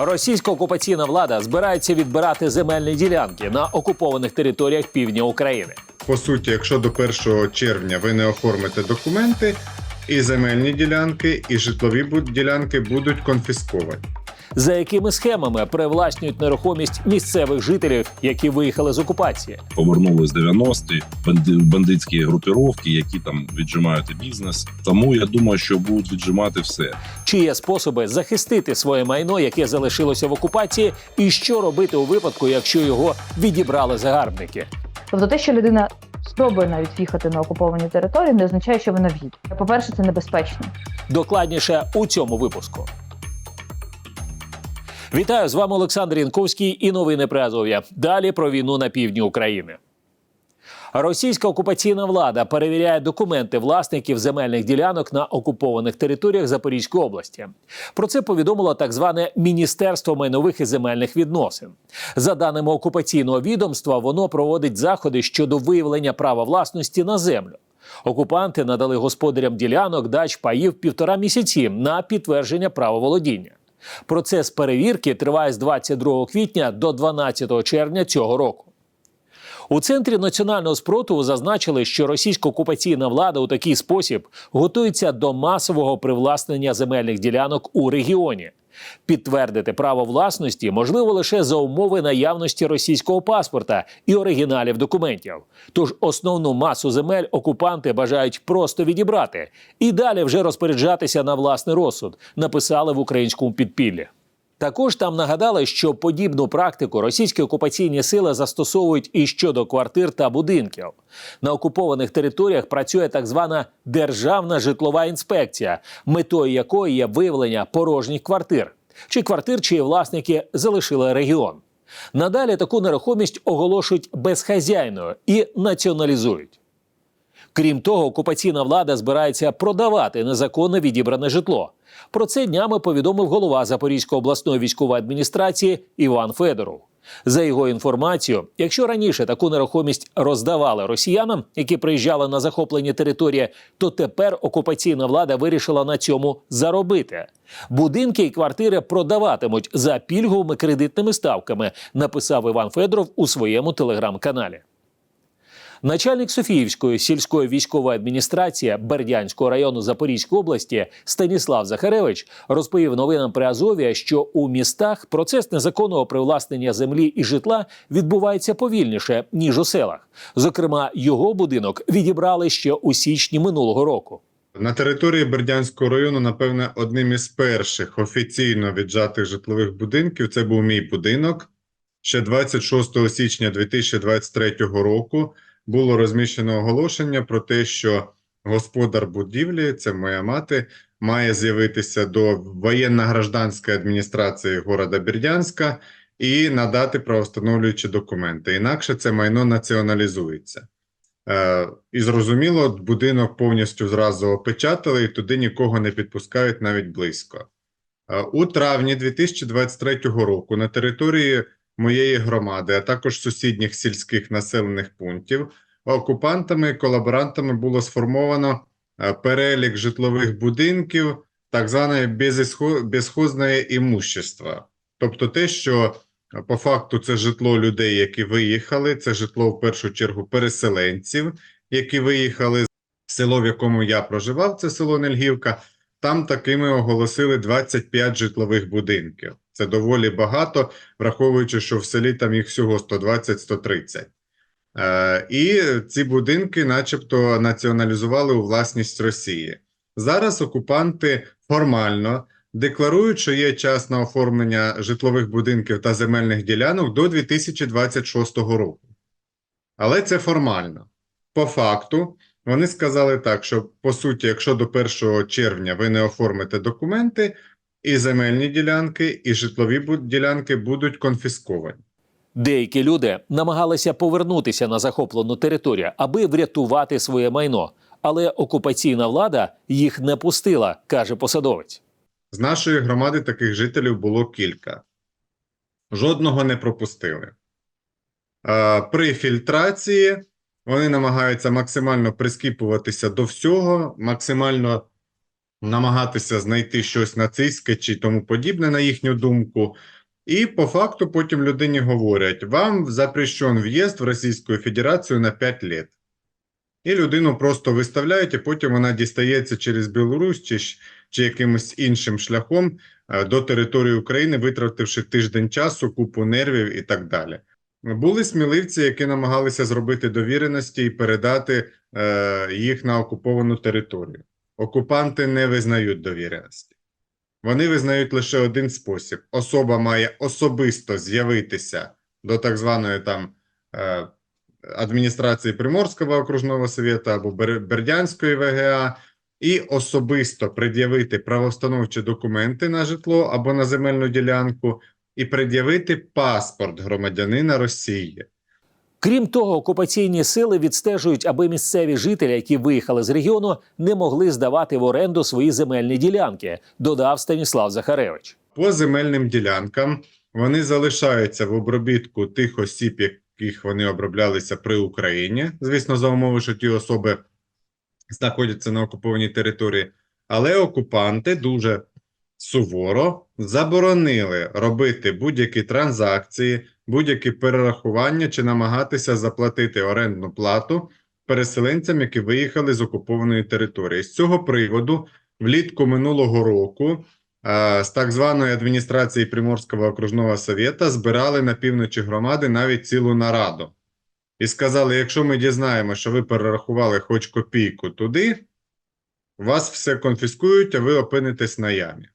Російська окупаційна влада збирається відбирати земельні ділянки на окупованих територіях півдня України. По суті, якщо до 1 червня ви не оформите документи, і земельні ділянки, і житлові ділянки будуть конфісковані. За якими схемами привласнюють нерухомість місцевих жителів, які виїхали з окупації? повернули з 90-ті бандитські групіровки, які там віджимають бізнес. Тому я думаю, що будуть віджимати все. Чи є способи захистити своє майно, яке залишилося в окупації, і що робити у випадку, якщо його відібрали загарбники? Тобто те, що людина спробує навіть в'їхати на окуповані території, не означає, що вона в'їде. По-перше, це небезпечно. Докладніше у цьому випуску. Вітаю з вами Олександр Янковський і новини при. Далі про війну на півдні України. Російська окупаційна влада перевіряє документи власників земельних ділянок на окупованих територіях Запорізької області. Про це повідомило так зване Міністерство майнових і земельних відносин. За даними окупаційного відомства, воно проводить заходи щодо виявлення права власності на землю. Окупанти надали господарям ділянок дач паїв півтора місяці на підтвердження права володіння. Процес перевірки триває з 22 квітня до 12 червня цього року. У центрі національного спротиву зазначили, що російська окупаційна влада у такий спосіб готується до масового привласнення земельних ділянок у регіоні. Підтвердити право власності можливо лише за умови наявності російського паспорта і оригіналів документів. Тож основну масу земель окупанти бажають просто відібрати і далі вже розпоряджатися на власний розсуд, написали в українському підпіллі. Також там нагадали, що подібну практику російські окупаційні сили застосовують і щодо квартир та будинків. На окупованих територіях працює так звана державна житлова інспекція, метою якої є виявлення порожніх квартир чи квартир, чиї власники залишили регіон. Надалі таку нерухомість оголошують безхазяйною і націоналізують. Крім того, окупаційна влада збирається продавати незаконно відібране житло. Про це днями повідомив голова Запорізької обласної військової адміністрації Іван Федоров. За його інформацією, якщо раніше таку нерухомість роздавали росіянам, які приїжджали на захоплені території, то тепер окупаційна влада вирішила на цьому заробити. Будинки і квартири продаватимуть за пільговими кредитними ставками, написав Іван Федоров у своєму телеграм-каналі. Начальник Софіївської сільської військової адміністрації Бердянського району Запорізької області Станіслав Захаревич розповів новинам при Азові, що у містах процес незаконного привласнення землі і житла відбувається повільніше ніж у селах. Зокрема, його будинок відібрали ще у січні минулого року. На території Бердянського району, напевне, одним із перших офіційно віджатих житлових будинків це був мій будинок. Ще 26 січня 2023 року було розміщено оголошення про те, що господар будівлі, це моя мати, має з'явитися до воєнно-гражданської адміністрації города Бердянська і надати правостановлюючі документи. Інакше це майно націоналізується. Е, І зрозуміло, будинок повністю зразу опечатали, і туди нікого не підпускають навіть близько. Е, У травні 2023 року на території моєї громади, а також сусідніх сільських населених пунктів, окупантами колаборантами було сформовано е, перелік житлових будинків, так зване безхозне імущество. Тобто те, що е, по факту це житло людей, які виїхали, це житло в першу чергу переселенців, які виїхали з село, в якому я проживав, це село Нельгівка. Там такими оголосили 25 житлових будинків. Це доволі багато, враховуючи, що в селі там їх всього 120-130. Е, і ці будинки, начебто, націоналізували у власність Росії. Зараз окупанти формально декларують, що є час на оформлення житлових будинків та земельних ділянок до 2026 року. Але це формально. По факту, вони сказали так, що по суті, якщо до 1 червня ви не оформите документи, і земельні ділянки, і житлові ділянки будуть конфісковані. Деякі люди намагалися повернутися на захоплену територію, аби врятувати своє майно. Але окупаційна влада їх не пустила, каже посадовець. З нашої громади таких жителів було кілька. Жодного не пропустили. При фільтрації вони намагаються максимально прискіпуватися до всього, максимально намагатися знайти щось нацистське чи тому подібне, на їхню думку. І по факту потім людині говорять: вам запрещен в'їзд в Російську Федерацію на 5 лет. І людину просто виставляють, і потім вона дістається через Білорусь чи, чи якимось іншим шляхом е, до території України, витративши тиждень часу, купу нервів і так далі. Були сміливці, які намагалися зробити довіреності і передати е, їх на окуповану територію. Окупанти не визнають довіреності. Вони визнають лише один спосіб: особа має особисто з'явитися до так званої там е, адміністрації Приморського окружного совєта або Бердянської ВГА і особисто пред'явити правоустановчі документи на житло або на земельну ділянку, і пред'явити паспорт громадянина Росії. Крім того, окупаційні сили відстежують, аби місцеві жителі, які виїхали з регіону, не могли здавати в оренду свої земельні ділянки, додав Станіслав Захаревич. По земельним ділянкам вони залишаються в обробітку тих осіб, яких вони оброблялися при Україні. Звісно, за умови, що ті особи знаходяться на окупованій території. Але окупанти дуже суворо заборонили робити будь-які транзакції, будь-які перерахування чи намагатися заплатити орендну плату переселенцям, які виїхали з окупованої території. З цього приводу влітку минулого року е, з так званої адміністрації Приморського окружного совєта збирали на півночі громади навіть цілу нараду. І сказали: якщо ми дізнаємося, що ви перерахували хоч копійку туди, вас все конфіскують, а ви опинитесь на ямі.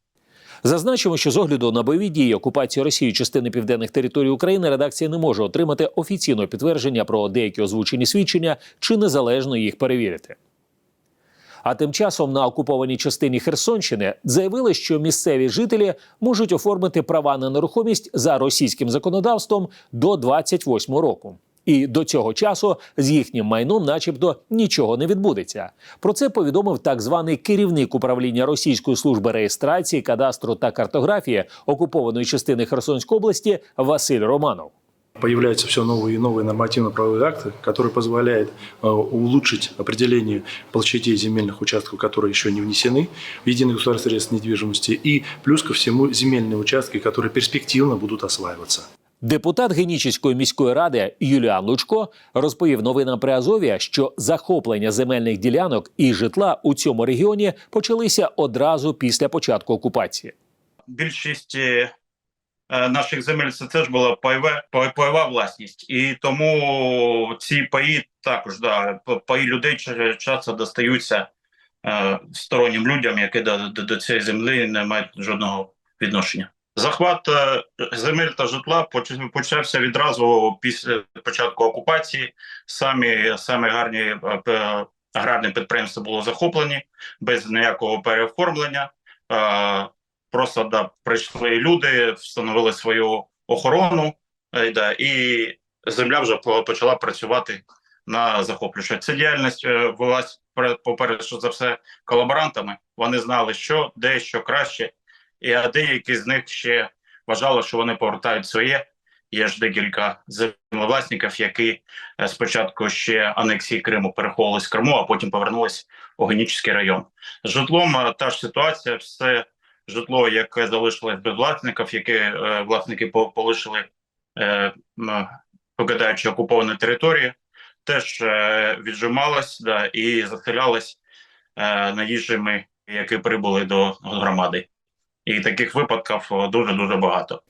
Зазначимо, що з огляду на бойові дії окупації Росії частини південних територій України редакція не може отримати офіційного підтвердження про деякі озвучені свідчення чи незалежно їх перевірити. А тим часом на окупованій частині Херсонщини заявили, що місцеві жителі можуть оформити права на нерухомість за російським законодавством до 28 року. І до цього часу з їхнім майном, начебто, нічого не відбудеться. Про це повідомив так званий керівник управління Російської служби реєстрації, кадастру та картографії окупованої частини Херсонської області Василь Романов Появляются все новые и новые нормативно-правовые акты, которые позволяют э, улучшить определение площадей земельных участков, которые еще не внесены в единый государственный реестр недвижимости, и плюс ко всему земельные участки, которые перспективно будут осваиваться. Депутат Генічеської міської ради Юліан Лучко розповів новинам при Азові, що захоплення земельних ділянок і житла у цьому регіоні почалися одразу після початку окупації. більшість е, наших земель це теж була пайова, пай- пайова власність, і тому ці паї також да, паї людей часто достаються е, стороннім людям, які до, до, до цієї землі не мають жодного відношення. Захват е, земель та житла поч- почався відразу після початку окупації. Самі самі гарні е, аграрні підприємства були захоплені без ніякого переоформлення. Просто да, прийшли люди, встановили свою охорону, е, да, і земля вже почала працювати на захоплююче. Ця діяльність е, велась перед- поперед за все колаборантами. Вони знали, що де що краще, і а деякі з них ще вважали, що вони повертають своє. Є ж декілька землевласників, які е, спочатку ще анексії Криму переховували з Криму, а потім повернулись у Генічний район. З житлом та ж ситуація, все житло, яке залишилось без власників, яке е, власники по- полишили, е, покидаючи окуповані території, теж е, віджималось да, і заселялось наїжджими, які прибули до громади. І таких випадків дуже дуже багато.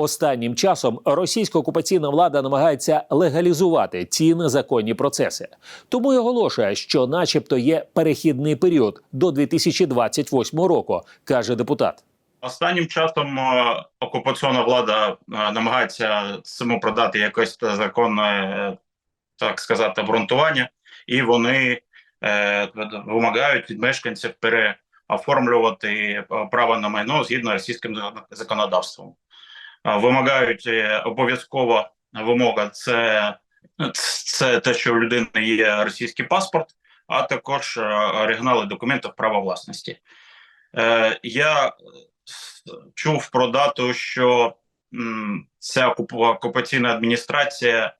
Останнім часом російська окупаційна влада намагається легалізувати ці незаконні процеси. Тому й оголошує, що, начебто, є перехідний період до 2028 року, каже депутат. Останнім часом е, окупаційна влада е, намагається цьому продати якесь та законне, е, так сказати, обґрунтування, і вони е, вимагають від мешканців переоформлювати право на майно згідно російським законодавством. Вимагають е, обов'язково вимога це, це те, що у людини є російський паспорт, а також е, оригінали документів права власності. Е, я чув про дату, що ця окуп- окупаційна адміністрація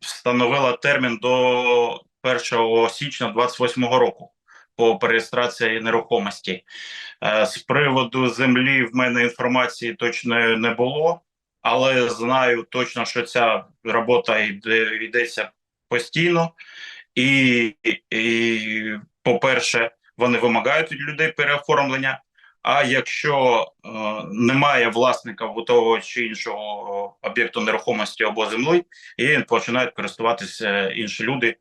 встановила термін до 1 січня 28 року. По перереєстрації нерухомості. Е, З приводу землі в мене інформації точно не було, але знаю точно, що ця робота йде, йдеться постійно. І, і, по-перше, вони вимагають від людей переоформлення. А якщо е, немає власника того чи іншого об'єкту нерухомості або землі, і починають користуватися інші люди,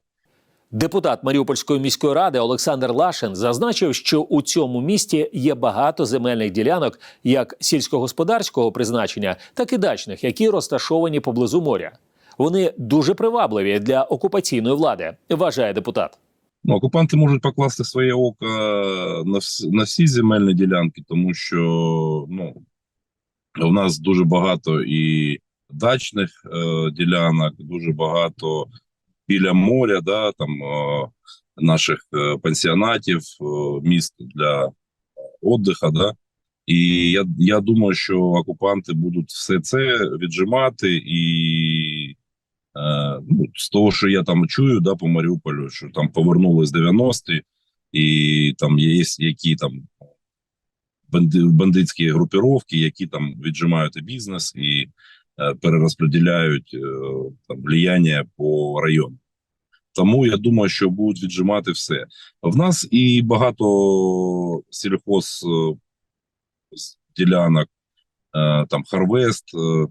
Депутат Маріупольської міської ради Олександр Лашин зазначив, що у цьому місті є багато земельних ділянок як сільськогосподарського призначення, так і дачних, які розташовані поблизу моря. Вони дуже привабливі для окупаційної влади, вважає депутат. Ну, окупанти можуть покласти своє око на, вс- на всі земельні ділянки, тому що ну, у нас дуже багато і дачних е, ділянок, дуже багато біля моря, да, там е, наших е, пансіонатів, е, міст для віддиху, да. І я, я думаю, що окупанти будуть все це віджимати і Е, ну, з того, що я там чую, да, по Маріуполю, що там повернулись 90-ті, і там є які там бандитські групіровки, які там віджимають і бізнес і перерозподіляють е, там влияння по району. Тому я думаю, що будуть віджимати все. В нас і багато сільхоз е, ділянок, е, там Харвест. е,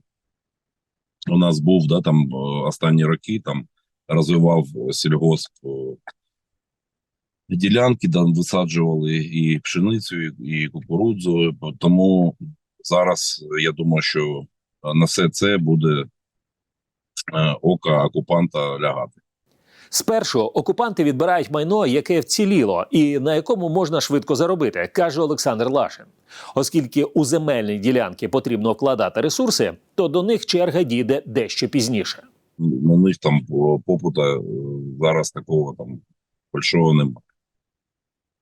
у нас був да, там е, останні роки там розвивав сільгосп е, ділянки, там висаджували і пшеницю, і кукурудзу. Тому зараз я думаю, що на все це буде е, око окупанта лягати. Спершу окупанти відбирають майно, яке вціліло, і на якому можна швидко заробити, каже Олександр Лашин. Оскільки у земельні ділянки потрібно вкладати ресурси, то до них черга дійде дещо пізніше. на них там попута е, зараз такого там большого немає.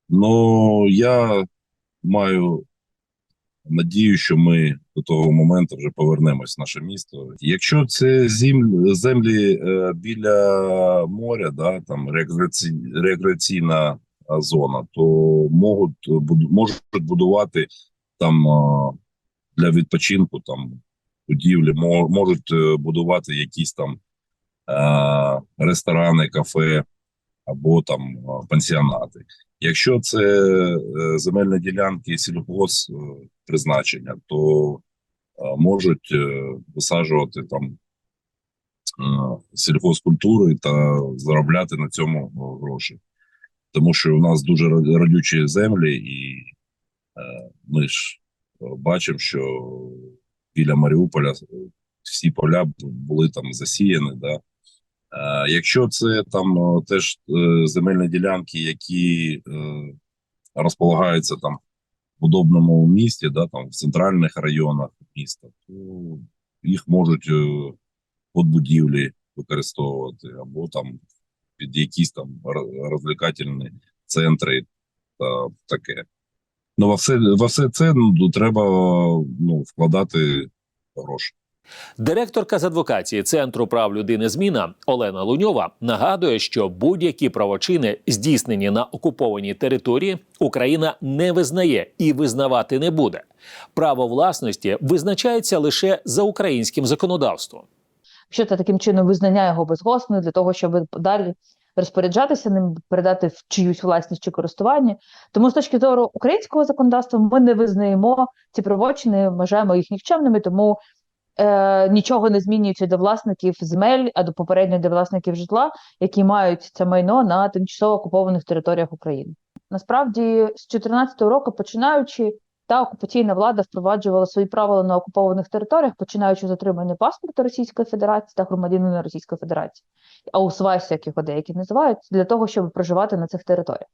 Ну я маю надію, що ми до того моменту вже повернемось в наше місто. Якщо це землі, землі е, біля моря, да, там рекреаці, рекреаційна зона, то можуть, можуть будувати там а, для відпочинку там будівлі, мо- можуть е, будувати якісь там е, ресторани, кафе або там е, пансіонати. Якщо це е, земельні ділянки сільгос е, призначення, то е, можуть висаджувати там сільгоспкультури та заробляти на цьому гроші. Тому що у нас дуже родючі землі, і ми ж бачимо, що біля Маріуполя всі поля були там засіяні. Да? Е, якщо це там е, теж е, земельні ділянки, які розполагаються там в удобному місті, да, там в центральних районах міста, то їх можуть під будівлі використовувати, або там під якісь там ро- розвлекательні центри та таке. Ну, во все, во все це ну, треба ну, вкладати гроші. Директорка з адвокації Центру прав людини Зміна Олена Луньова нагадує, що будь-які правочини, здійснені на окупованій території, Україна не визнає і визнавати не буде. Право власності визначається лише за українським законодавством. Що це таким чином визнання його безгосною для того, щоб далі розпоряджатися ним, передати в чиюсь власність чи користування. Тому з точки зору українського законодавства ми не визнаємо ці правочини, вважаємо їх нікчемними, тому е, нічого не змінюється до власників земель, а до попередньо до власників житла, які мають це майно на тимчасово окупованих територіях України. Насправді, з 2014 року, починаючи, та окупаційна влада впроваджувала свої правила на окупованих територіях, починаючи з отримання паспорта Російської Федерації та громадянина Російської Федерації, аусвайс, як його деякі називають, для того, щоб проживати на цих територіях.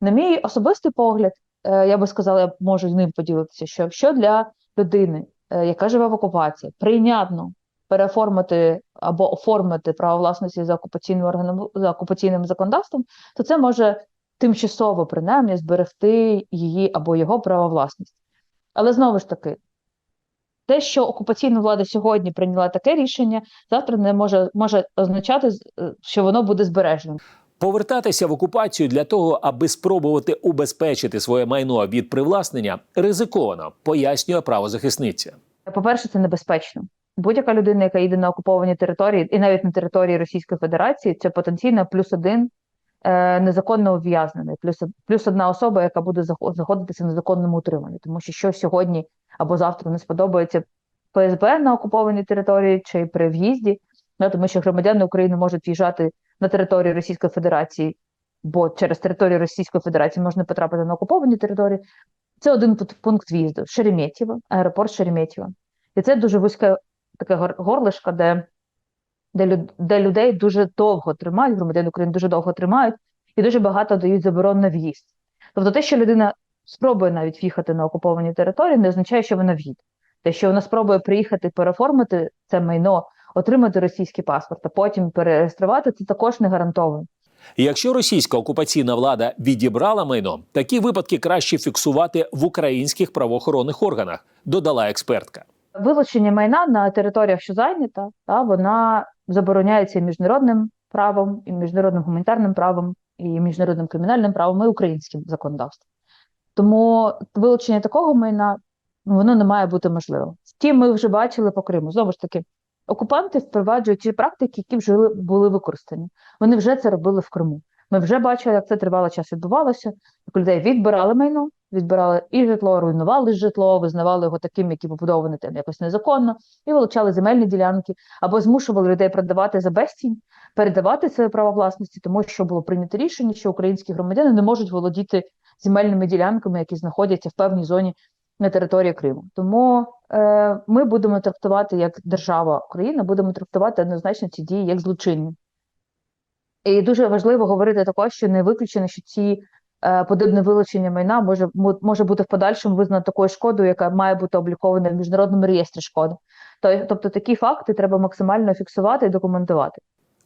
На мій особистий погляд, е, я би сказала, я можу з ним поділитися, що якщо для людини, яка живе в окупації, прийнятно переоформити або оформити право власності за окупаційним органом за окупаційним законодавством, то це може тимчасово принаймні зберегти її або його право власності. Але знову ж таки, те, що окупаційна влада сьогодні прийняла таке рішення, завтра не може, може означати, е, що воно буде збереженим. Повертатися в окупацію для того, аби спробувати убезпечити своє майно від привласнення, ризиковано, пояснює правозахисниця. По-перше, це небезпечно. Будь-яка людина, яка їде на окуповані території, і навіть на території Російської Федерації, це потенційно плюс один е, незаконно ув'язнений, плюс, плюс одна особа, яка буде знаходитися в незаконному утриманні. Тому що що сьогодні або завтра не сподобається ФСБ на окупованій території чи при в'їзді, ну, тому що громадяни України можуть в'їжджати на територію Російської Федерації, бо через територію Російської Федерації можна потрапити на окуповані території. Це один пункт в'їзду Шереметьєво, аеропорт Шереметьєво. І це дуже вузьке таке гор- горлишко, де, де, де людей дуже довго тримають, громадян України дуже довго тримають, і дуже багато дають заборон на в'їзд. Тобто те, що людина спробує навіть в'їхати на окуповані території, не означає, що вона в'їде. Те, що вона спробує приїхати переформити це майно, отримати російський паспорт, а потім перереєструвати, це також не гарантовано. Якщо російська окупаційна влада відібрала майно, такі випадки краще фіксувати в українських правоохоронних органах, додала експертка. Вилучення майна на територіях, що зайнята, та вона забороняється і міжнародним правом, і міжнародним гуманітарним правом, і міжнародним кримінальним правом, і українським законодавством. Тому вилучення такого майна ну, воно не має бути можливим. Втім, ми вже бачили по Криму. Знову ж таки, окупанти впроваджують ті практики, які вже були використані. Вони вже це робили в Криму. Ми вже бачили, як це тривалий час відбувалося, як людей відбирали майно, відбирали і житло, руйнували житло, визнавали його таким, які побудовані там якось незаконно, і вилучали земельні ділянки, або змушували людей продавати за безцінь, передавати своє право власності, тому що було прийнято рішення, що українські громадяни не можуть володіти земельними ділянками, які знаходяться в певній зоні на території Криму. Тому е, ми будемо трактувати як держава Україна, будемо трактувати однозначно ці дії як злочинні. І дуже важливо говорити також, що не виключено, що ці е, подібне вилучення майна може, може бути в подальшому визнано такою шкодою, яка має бути облікована в міжнародному реєстрі шкоди. Тобто такі факти треба максимально фіксувати і документувати.